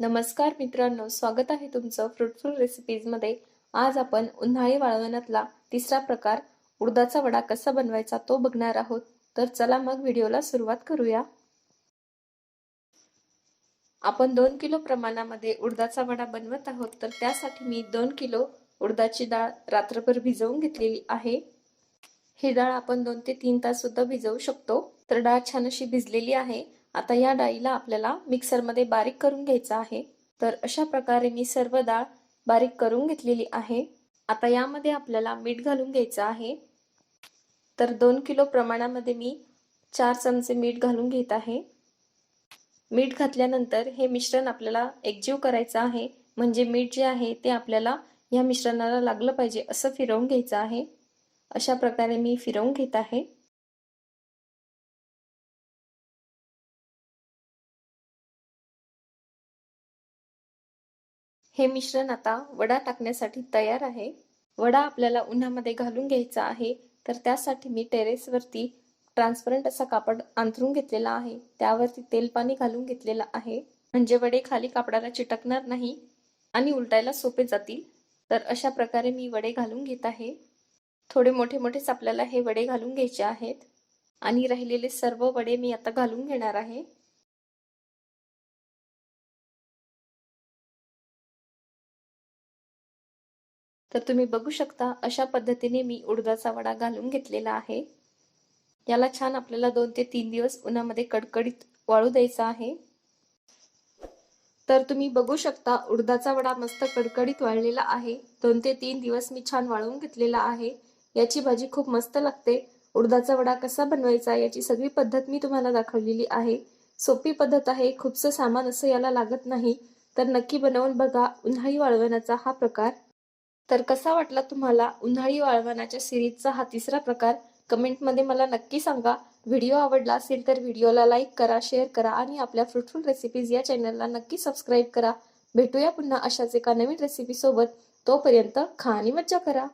नमस्कार मित्रांनो स्वागत आहे तुमचं फ्रुटफुल रेसिपीजमध्ये आज आपण उन्हाळी वाळवणातला तिसरा प्रकार उडदाचा वडा कसा बनवायचा तो बघणार आहोत. तर चला मग व्हिडिओला सुरुवात करूया. आपण दोन किलो प्रमाणामध्ये उडदाचा वडा बनवत आहोत तर त्यासाठी मी दोन किलो उडदाची डाळ रात्रभर भिजवून घेतलेली आहे. ही डाळ आपण दोन ते तीन तास सुद्धा भिजवू शकतो. तर डाळ छान अशी भिजलेली आहे. आता या डाळीला आपल्याला मिक्सरमध्ये बारीक करून घ्यायचं आहे. तर अशा प्रकारे मी सर्व डाळ बारीक करून घेतलेली आहे. आता यामध्ये आपल्याला मीठ घालून घ्यायचं आहे. तर दोन किलो प्रमाणामध्ये मी चार चमचे मीठ घालून घेत आहे. मीठ घातल्यानंतर हे मिश्रण आपल्याला एकजीव करायचं आहे. म्हणजे मीठ जे आहे ते आपल्याला या मिश्रणाला लागलं पाहिजे असं फिरवून घ्यायचं आहे. अशा प्रकारे मी फिरवून घेत आहे. हे मिश्रण आता वडा टाकण्यासाठी तयार आहे. वडा आपल्याला उन्हामध्ये घालून घ्यायचा आहे तर त्यासाठी मी टेरेसवरती ट्रान्सपरंट असा कापड अंथरून घेतलेला आहे. त्यावरती तेल पाणी घालून घेतलेलं आहे. म्हणजे वडे खाली कापडाला चिटकणार नाही आणि उलटायला सोपे जातील. तर अशा प्रकारे मी वडे घालून घेत आहे. थोडे मोठे मोठेच आपल्याला हे वडे घालून घ्यायचे आहेत. आणि राहिलेले सर्व वडे मी आता घालून घेणार आहे. तर तुम्ही बघू शकता अशा पद्धतीने मी उडदाचा वडा घालून घेतलेला आहे. याला छान आपल्याला दोन ते तीन दिवस उन्हामध्ये कडकडीत वाळू द्यायचा आहे. तर तुम्ही बघू शकता उडदाचा वडा मस्त कडकडीत वाळलेला आहे. दोन ते तीन दिवस मी छान वाळवून घेतलेला आहे. याची भाजी खूप मस्त लागते. उडदाचा वडा कसा बनवायचा याची सगळी पद्धत मी तुम्हाला दाखवलेली आहे. सोपी पद्धत आहे खूपसं सामान असं याला लागत नाही. तर नक्की बनवून बघा. उन्हाळी वाळवण्याचा हा प्रकार तर कसा वाटला तुम्हाला उन्हाळी वाळवणाच्या सिरीजचा हा तिसरा प्रकार? कमेंटमध्ये मला नक्की सांगा. व्हिडिओ आवडला असेल तर व्हिडिओला लाईक करा शेअर करा आणि आपल्या फ्रुटफुल रेसिपीज या चॅनलला नक्की सबस्क्राईब करा. भेटूया पुन्हा अशाच एका नवीन रेसिपीसोबत. तोपर्यंत खा आणि मज्जा करा.